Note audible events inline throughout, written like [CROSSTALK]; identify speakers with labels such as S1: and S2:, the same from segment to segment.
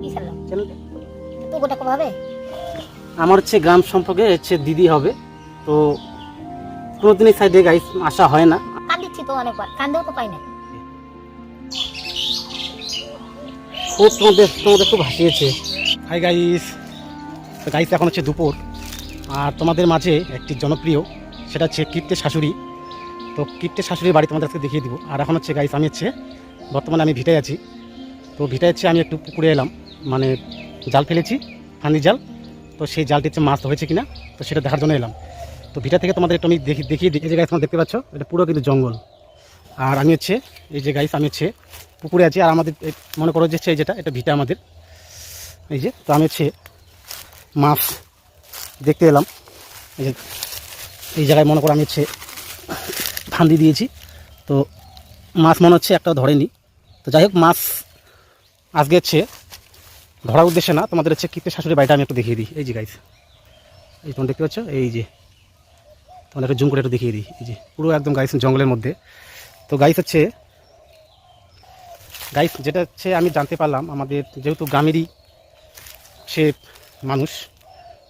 S1: কি খেললাম?
S2: চ্যানেলটা
S1: তো গোটা কবে হবে?
S2: আমার হচ্ছে গ্রাম সম্পর্কে হচ্ছে দিদি হবে। তো কোনোদিনই সাইডে গাইস আসা হয় না।
S1: কান দিচ্ছি তো অনেকবার কান্দেও তো পাই না।
S2: খুব তোমাদের তোমাদের খুব হাসিয়েছে। হাই গাইস তো গাইস এখন হচ্ছে দুপুর। আর তোমাদের মাঝে একটি জনপ্রিয় সেটা হচ্ছে কীর্তে শাশুড়ি। তো কীর্তে শাশুড়ির বাড়ি তোমাদের আজকে দেখিয়ে দিব। আর এখন হচ্ছে গাইস আমি হচ্ছে বর্তমানে আমি ভিটায় আছি। তো ভিটায় হচ্ছে আমি একটু পুকুরে এলাম। মানে জাল ফেলেছি, ফানি জাল। তো সেই জালটি হচ্ছে মাছ হয়েছে কিনা, তো সেটা দেখার জন্য এলাম। তো ভিটা থেকে তোমাদের একটু আমি দেখি দেখিয়ে দিই। এই যে গাইস তোমরা দেখতে পাচ্ছ, এটা পুরো কিন্তু জঙ্গল। আর আমি হচ্ছে, এই যে গাইস আমি হচ্ছে পুকুরে আছি। আর আমাদের মনে করো যে যেটা, এটা ভিটা আমাদের। এই যে, তো আমি হচ্ছে মাছ দেখতে এলাম। এই যে, এই জায়গায় মনে করো আমি হচ্ছে ফান্দি দিয়েছি। তো মাছ মনে হচ্ছে একটাও ধরেনি। তো যাই হোক, মাছ আজকে হচ্ছে ধরার উদ্দেশ্যে না, তোমাদের হচ্ছে কিপে শাশুড়ি বাড়িটা আমি একটু দেখিয়ে দিই। এই যে গাইস এই তোমরা দেখতে পাচ্ছ? এই যে, তোমাদের একটু জুম করে একটু দেখিয়ে দিই। এই যে, পুরো একদম গাইস জঙ্গলের মধ্যে। তো গাইস হচ্ছে গাইস যেটা হচ্ছে আমি জানতে পারলাম, আমাদের যেহেতু গ্রামেরই সে মানুষ,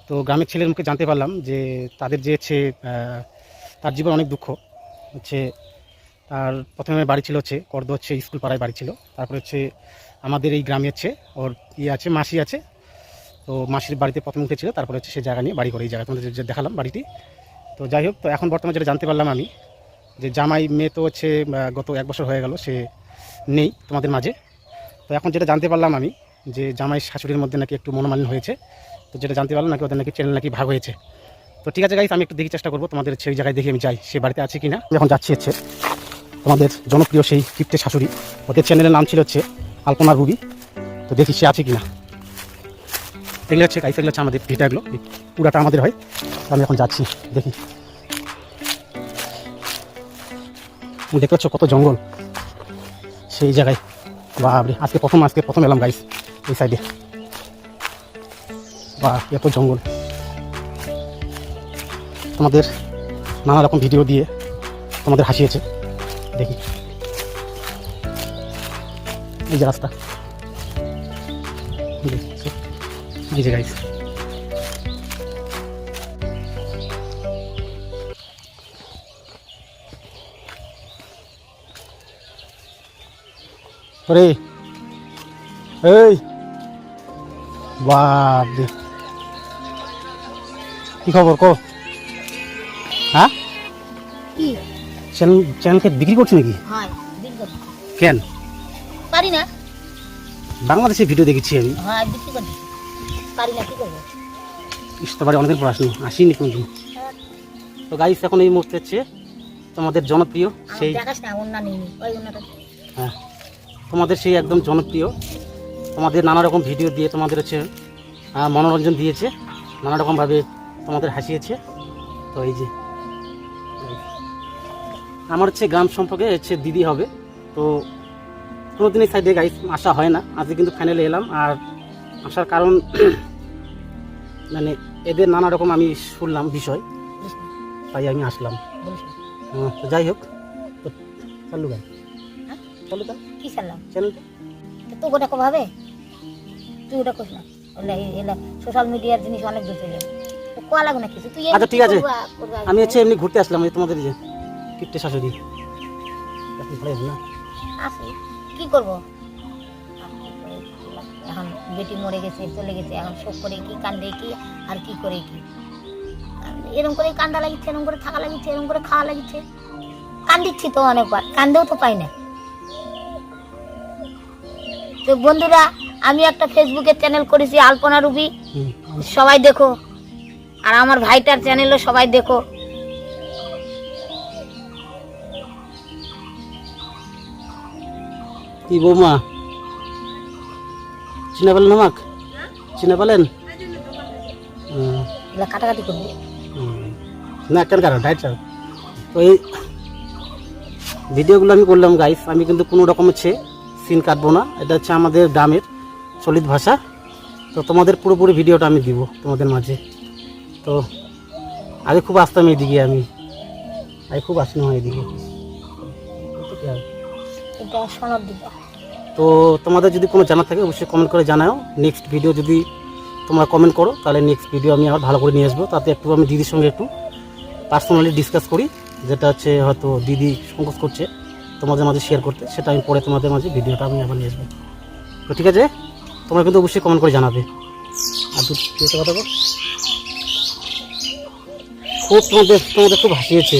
S2: তো গ্রামের ছেলের মুখে জানতে পারলাম যে তাদের যে হচ্ছে তার জীবন অনেক দুঃখ। হচ্ছে, তার প্রথমে বাড়ি ছিল হচ্ছে, কর্দ হচ্ছে, স্কুল পাড়ায় বাড়ি ছিল। তারপরে হচ্ছে আমাদের এই গ্রামে হচ্ছে ওর ইয়ে আছে, মাসি আছে। তো মাসির বাড়িতে প্রথম উঠেছিল, তারপরে হচ্ছে সে জায়গা নিয়ে বাড়ি করে, এই জায়গা তোমাদের দেখালাম বাড়িটি। তো যাই হোক, তো এখন বর্তমানে যেটা জানতে পারলাম আমি, যে জামাই মেয়ে তো হচ্ছে গত এক বছর হয়ে গেল, সে নেই তোমাদের মাঝে। তো এখন যেটা জানতে পারলাম আমি, যে জামাই শাশুড়ির মধ্যে নাকি একটু মনোমালিন্য হয়েছে, তো যেটা জানতে পারলাম নাকি ওদের নাকি চ্যানেল নাকি ভাগ হয়েছে। তো ঠিক আছে গাইস আমি একটু দেখি চেষ্টা করব, তোমাদের সেই জায়গায় দেখে আমি যাই, সে বাড়িতে আছে কিনা। যখন যাচ্ছি হচ্ছে তোমাদের জনপ্রিয় সেই কিপ্টে শাশুড়ি। ওদের চ্যানেলের নাম ছিল হচ্ছে আলপনা রুবি তো দেখি সে আছে কিনা। এগুলো হচ্ছে গাইস এগুলো হচ্ছে আমাদের ভিটাগুলো। পুরাটা আমাদের হয়। তো আমি এখন যাচ্ছি, দেখি। দেখতে পাচ্ছ কত জঙ্গল? সেই জায়গায়। বাপরে, আজকে প্রথম আজকে প্রথম এলাম গাইস এই সাইডে বা এত জঙ্গল। তোমাদের নানা রকম ভিডিও দিয়ে তোমাদের হাসিয়েছে। দেখি। এই যে রাস্তা এই যে- এই যে গাইস ওরে এই বাপরে কি খবর কো হ্যাঁ
S1: কি
S2: চ্যানেল চ্যানেলকে বিক্রি করছি নাকি
S1: হয় বিক্রি করি
S2: কেন
S1: পারি না।
S2: বাংলাদেশে ভিডিও দেখেছি আমি।
S1: হ্যাঁ বিক্রি করি পারি না কি করব?
S2: অনেকদিন পর আসনি আসিনি কোনদিন। তো গাইস এখন এই মুহূর্তে হচ্ছে তোমাদের জনপ্রিয় সেই হ্যাঁ তোমাদের সেই একদম জনপ্রিয়। তোমাদের নানা রকম ভিডিও দিয়ে তোমাদের হচ্ছে মনোরঞ্জন দিয়েছে। নানা রকমভাবে তোমাদের হাসিয়েছে। তো এই যে আমার হচ্ছে গ্রাম সম্পর্কে হচ্ছে দিদি হবে। তো কোনোদিনই সাইডে গাইস আসা হয় না। আজকে কিন্তু ফাইনালে এলাম। আর আসার কারণ [CLEARS THROAT] মানে এদের নানা রকম আমি শুনলাম বিষয়। তাই আমি আসলাম। তো যাই হোক চালু গাই? চলো তো।
S1: কি
S2: চ্যানেলটা
S1: তো গোটা কবে হবে তুই ওটা করিস না। ওগুলা সোশ্যাল মিডিয়ার জিনিস অনেক দূর চলে কোয়া লাগবে না কিছু? তুই
S2: আচ্ছা, ঠিক আছে। আমি হচ্ছে এমনি ঘুরতে আসলাম তোমাদের যে কিপ্টে শাশুড়ি। না
S1: আসি। কি করব? এখন বেটি মরে গেছে চলে গেছে এখন শোক করে কি কান্দে কি আর কি করে কি? এরকম করে কান্দা লাগিচ্ছে এরকম করে থাকা লাগিচ্ছে এরকম করে খাওয়া লাগিচ্ছে। কান্দিচ্ছি তো অনেকবার কান্দেও তো পাই না। তো বন্ধুরা আমি একটা ফেসবুকে চ্যানেল করেছি আলপনা রুবি। সবাই দেখো। আর আমার ভাইটার চ্যানেলও সবাই দেখো।
S2: কি বৌমা? চিনে পেলেন আমাক? চিনে পেলেন?
S1: কাটাকাটি করব।
S2: না কেন কারণ ডাইট চাও তো এই ভিডিওগুলো আমি করলাম গাইস আমি কিন্তু কোনো রকম হচ্ছে সিন কাটবো না। এটা হচ্ছে আমাদের গ্রামের চলিত ভাষা। তো তোমাদের পুরোপুরি ভিডিওটা আমি দিব তোমাদের মাঝে। তো আগে খুব আসতাম এইদিকে আমি। আগে খুব আসতাম এদিকে। তো তোমাদের যদি কোনো জানা থাকে, অবশ্যই কমেন্ট করে জানাও। নেক্সট ভিডিও যদি তোমরা কমেন্ট করো, তাহলে নেক্সট ভিডিও আমি আবার ভালো করে নিয়ে আসব। তাতে একটু আমি দিদির সঙ্গে একটু পার্সোনালি ডিসকাস করি, যেটা হচ্ছে হয়তো দিদি সংকোচ করছে তোমাদের মাঝে শেয়ার করতে। সেটা আমি পরে তোমাদের মাঝে ভিডিওটা আমি আবার নিয়ে আসব। তো ঠিক আছে? তোমরা কিন্তু অবশ্যই কমেন্ট করে জানাবে। আর কথা বল। খুব তোমাদের তোমাদের খুব হাসিয়েছে।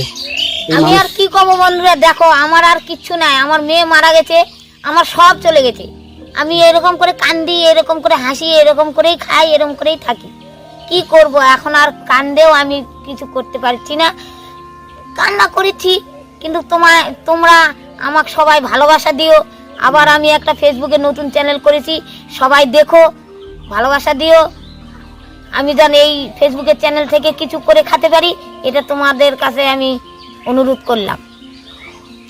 S1: আমি আর কি কব বন্ধুরা? দেখো আমার আর কিচ্ছু নাই। আমার মেয়ে মারা গেছে আমার সব চলে গেছে। আমি এরকম করে কান্দি এরকম করে হাসি এরকম করেই খাই এরকম করেই থাকি। কি করব? এখন আর কান্দেও আমি কিছু করতে পারছি না। কান্না করেছি কিন্তু তোমার তোমরা আমাকে সবাই ভালোবাসা দিও। আবার আমি একটা ফেসবুকে নতুন চ্যানেল করেছি সবাই দেখো ভালোবাসা দিও। আমি যেন এই ফেসবুকের চ্যানেল থেকে কিছু করে খেতে পারি এটা তোমাদের কাছে আমি অনুরোধ করলাম।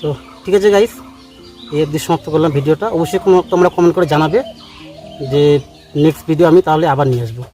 S2: তো ঠিক আছে গাইস এই অবধি সমাপ্ত করলাম ভিডিওটা। অবশ্যই তোমরা কমেন্ট করে জানাবে যে নেক্সট ভিডিও আমি তাহলে আবার নিয়ে আসব।